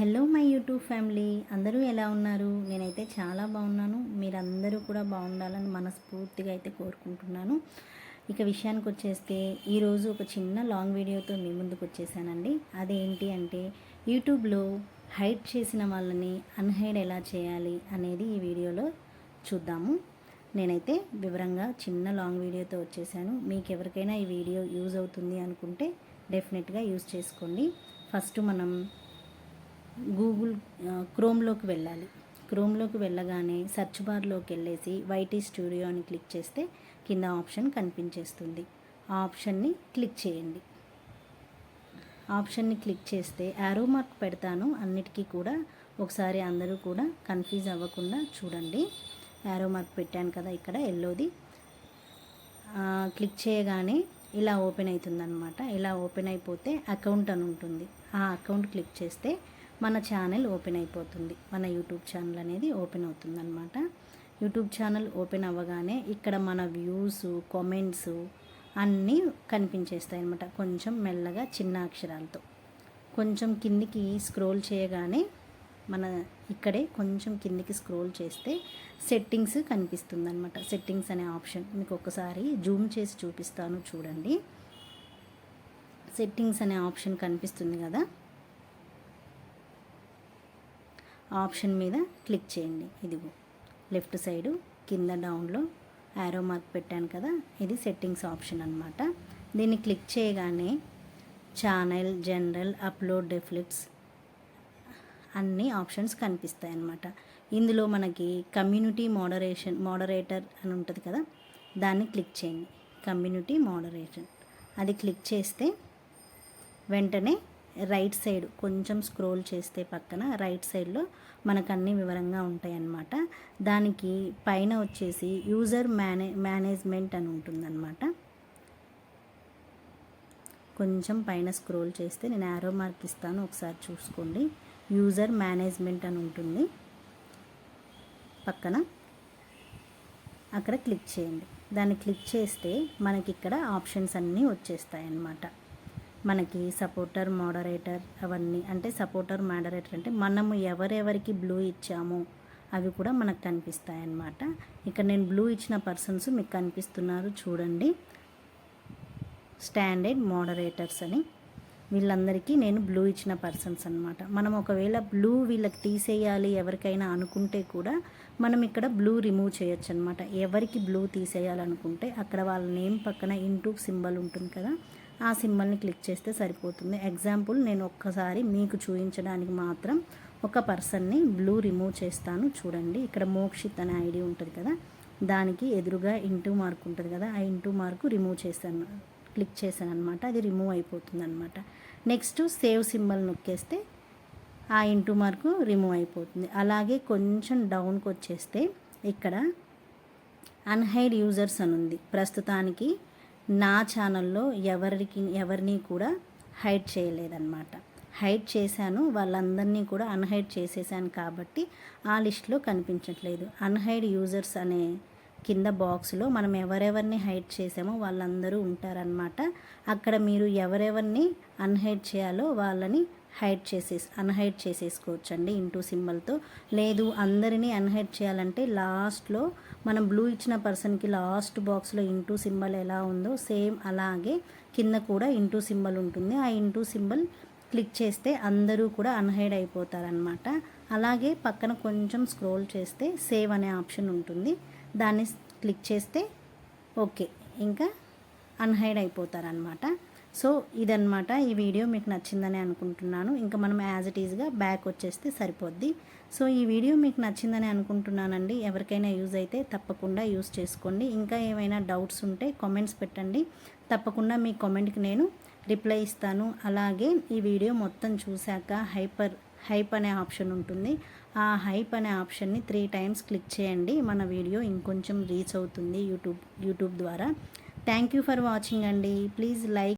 Hello my YouTube family. అందరూ ఎలా ఉన్నారు? నేనైతే చాలా బాగున్నాను. మీరందరూ కూడా బాగుండాలని మనస్ఫూర్తిగా అయితే కోరుకుంటున్నాను. ఇక విషయానికి వచ్చేస్తే ఈరోజు ఒక చిన్న లాంగ్ వీడియోతో మీ ముందుకు వచ్చేసానండి. అదేంటి అంటే యూట్యూబ్లో హైడ్ చేసిన వాళ్ళని అన్హైడ్ ఎలా చేయాలి అనేది ఈ వీడియోలో చూద్దాము. నేనైతే వివరంగా చిన్న లాంగ్ వీడియోతో వచ్చేసాను. మీకు ఎవరికైనా ఈ వీడియో యూజ్ అవుతుంది అనుకుంటే డెఫినెట్గా యూజ్ చేసుకోండి. ఫస్ట్ మనం గూగుల్ క్రోమ్లోకి వెళ్ళాలి. క్రోమ్లోకి వెళ్ళగానే సెర్చ్ బార్లోకి వెళ్ళేసి వైటీ స్టూడియో అని క్లిక్ చేస్తే కింద ఆప్షన్ కనిపించేస్తుంది. ఆ ఆప్షన్ని క్లిక్ చేయండి. ఆప్షన్ని క్లిక్ చేస్తే యారో మార్క్ పెడతాను. అన్నిటికీ కూడా ఒకసారి అందరూ కూడా కన్ఫ్యూజ్ అవ్వకుండా చూడండి. యారో మార్క్ పెట్టాను కదా ఇక్కడ ఎల్లోది. క్లిక్ చేయగానే ఇలా ఓపెన్ అవుతుందన్నమాట. ఇలా ఓపెన్ అయిపోతే అకౌంట్ అని ఉంటుంది. ఆ అకౌంట్ క్లిక్ చేస్తే మన ఛానల్ ఓపెన్ అయిపోతుంది. మన యూట్యూబ్ ఛానల్ అనేది ఓపెన్ అవుతుందన్నమాట. యూట్యూబ్ ఛానల్ ఓపెన్ అవ్వగానే ఇక్కడ మన వ్యూస్ కామెంట్స్ అన్నీ కనిపించేస్తాయి అనమాట కొంచెం మెల్లగా చిన్న అక్షరాలతో. కొంచెం కిందికి స్క్రోల్ చేయగానే మన ఇక్కడే కొంచెం కిందికి స్క్రోల్ చేస్తే సెట్టింగ్స్ కనిపిస్తుంది అనమాట సెట్టింగ్స్ అనే ఆప్షన్. మీకు ఒకసారి జూమ్ చేసి చూపిస్తాను చూడండి. సెట్టింగ్స్ అనే ఆప్షన్ కనిపిస్తుంది కదా. ఆప్షన్ మీద క్లిక్ చేయండి. ఇదిగో లెఫ్ట్ సైడు కింద డౌన్లో యారో మార్క్ పెట్టాను కదా ఇది సెట్టింగ్స్ ఆప్షన్ అనమాట దీన్ని క్లిక్ చేయగానే ఛానల్ జనరల్ అప్లోడ్ డెఫ్లిక్స్ అన్ని ఆప్షన్స్ కనిపిస్తాయి అన్నమాట. ఇందులో మనకి కమ్యూనిటీ మోడరేషన్ మోడరేటర్ అని ఉంటుంది కదా దాన్ని క్లిక్ చేయండి. Community moderation. అది క్లిక్ చేస్తే వెంటనే రైట్ సైడ్ కొంచెం స్క్రోల్ చేస్తే పక్కన రైట్ సైడ్లో మనకు అన్ని వివరంగా ఉంటాయి అన్నమాట దానికి పైన వచ్చేసి యూజర్ మేనే మేనేజ్మెంట్ అని ఉంటుందన్నమాట. కొంచెం పైన స్క్రోల్ చేస్తే నేను యారో మార్క్ ఇస్తాను ఒకసారి చూసుకోండి. యూజర్ మేనేజ్మెంట్ అని ఉంటుంది. పక్కన అక్కడ క్లిక్ చేయండి. దాన్ని క్లిక్ చేస్తే మనకి ఇక్కడ ఆప్షన్స్ అన్నీ వచ్చేస్తాయి అన్నమాట మనకి సపోర్టర్ మోడరేటర్ అవన్నీ అంటే సపోర్టర్ మోడరేటర్ అంటే మనము ఎవరెవరికి బ్లూ ఇచ్చామో అవి కూడా మనకు కనిపిస్తాయి అన్నమాట ఇక్కడ నేను బ్లూ ఇచ్చిన పర్సన్స్ మీకు కనిపిస్తున్నారు చూడండి. స్టాండర్డ్ మోడరేటర్స్ అని. వీళ్ళందరికీ నేను బ్లూ ఇచ్చిన పర్సన్స్ అనమాట మనం ఒకవేళ బ్లూ వీళ్ళకి తీసేయాలి ఎవరికైనా అనుకుంటే కూడా మనం ఇక్కడ బ్లూ రిమూవ్ చేయొచ్చు అనమాట ఎవరికి బ్లూ తీసేయాలనుకుంటే అక్కడ వాళ్ళ నేమ్ పక్కన ఇంటూ సింబల్ ఉంటుంది కదా ఆ సింబల్ని క్లిక్ చేస్తే సరిపోతుంది. ఎగ్జాంపుల్ నేను ఒక్కసారి మీకు చూపించడానికి మాత్రం ఒక పర్సన్ని బ్లూ రిమూవ్ చేస్తాను. చూడండి ఇక్కడ మోక్షిత్ అనే ఐడి ఉంటుంది కదా దానికి ఎదురుగా ఇంటూ మార్క్ ఉంటుంది కదా ఆ ఇంటూ మార్కు రిమూవ్ చేశాను. క్లిక్ చేశాను అనమాట అది రిమూవ్ అయిపోతుంది అనమాట నెక్స్ట్ సేవ్ సింబల్ నొక్కేస్తే ఆ ఇంటూ మార్కు రిమూవ్ అయిపోతుంది. అలాగే కొంచెం డౌన్కి వచ్చేస్తే ఇక్కడ అన్హైడ్ యూజర్స్ అని ఉంది. ప్రస్తుతానికి నా ఛానల్లో ఎవరికి ఎవరిని కూడా హైడ్ చేయలేదన్నమాట. హైడ్ చేశాను వాళ్ళందరినీ కూడా అన్హైడ్ చేసేసాను కాబట్టి ఆ లిస్ట్లో కనిపించట్లేదు. అన్హైడ్ యూజర్స్ అనే కింద బాక్స్లో మనం ఎవరెవరిని హైడ్ చేసామో వాళ్ళందరూ ఉంటారనమాట అక్కడ మీరు ఎవరెవరిని అన్హైడ్ చేయాలో వాళ్ళని హైడ్ చేసేసి అన్హైడ్ చేసేసుకోవచ్చు అండి ఇంటూ సింబల్తో. లేదు అందరినీ అన్హైడ్ చేయాలంటే లాస్ట్లో మనం బ్లూ ఇచ్చిన పర్సన్కి లాస్ట్ బాక్స్లో ఇంటూ సింబల్ ఎలా ఉందో సేమ్ అలాగే కింద కూడా ఇంటూ సింబల్ ఉంటుంది. ఆ ఇంటూ సింబల్ క్లిక్ చేస్తే అందరూ కూడా అన్హైడ్ అయిపోతారనమాట అలాగే పక్కన కొంచెం స్క్రోల్ చేస్తే సేవ్ అనే ఆప్షన్ ఉంటుంది. దాన్ని క్లిక్ చేస్తే ఓకే ఇంకా అన్హైడ్ అయిపోతారనమాట సో ఇదన్నమాట ఈ వీడియో మీకు నచ్చిందని అనుకుంటున్నాను. ఇంకా మనం యాజ్ ఇట్ ఈజ్గా బ్యాక్ వచ్చేస్తే సరిపోద్ది. సో ఈ వీడియో మీకు నచ్చిందని అనుకుంటున్నానండి. ఎవరికైనా యూజ్ అయితే తప్పకుండా యూజ్ చేసుకోండి. ఇంకా ఏమైనా డౌట్స్ ఉంటే కామెంట్స్ పెట్టండి. తప్పకుండా మీ కామెంట్కి నేను రిప్లై ఇస్తాను. అలాగే ఈ వీడియో మొత్తం చూశాక హైపర్ హైప్ అనే ఆప్షన్ ఉంటుంది. ఆ హైప్ అనే ఆప్షన్ని త్రీ టైమ్స్ క్లిక్ చేయండి. మన వీడియో ఇంకొంచెం రీచ్ అవుతుంది యూట్యూబ్ యూట్యూబ్ ద్వారా. థ్యాంక్ యూ ఫర్ వాచింగ్ అండి. Please like